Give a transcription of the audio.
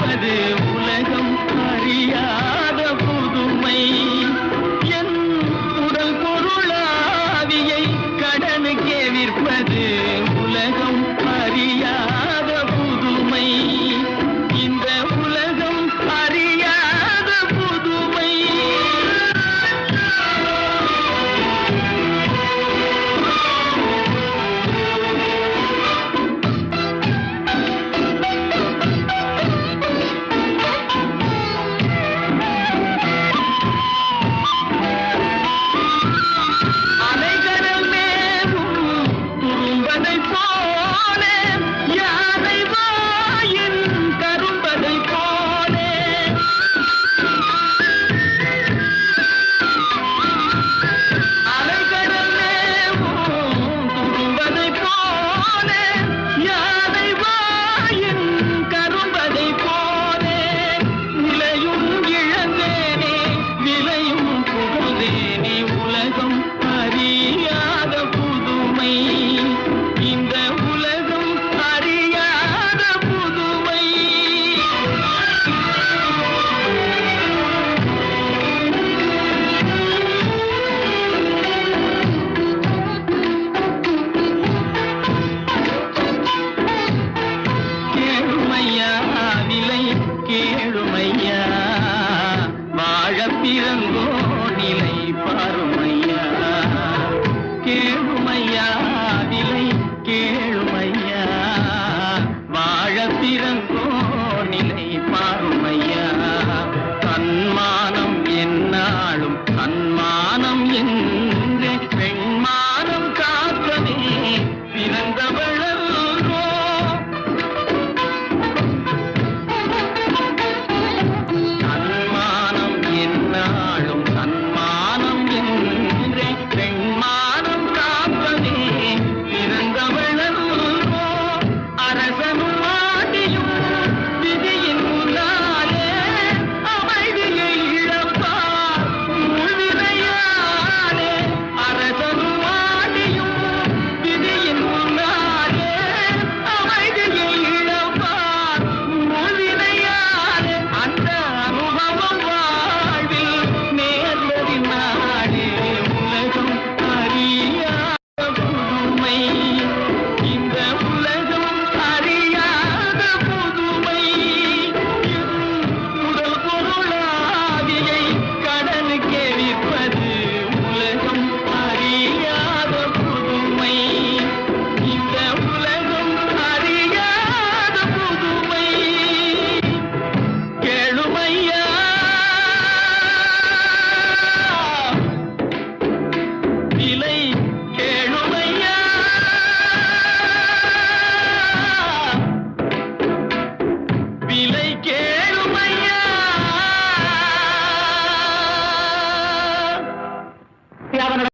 दे। கேளுமையா விலை கேளுமையா. வாழ பிறங்கோ நிலை விலை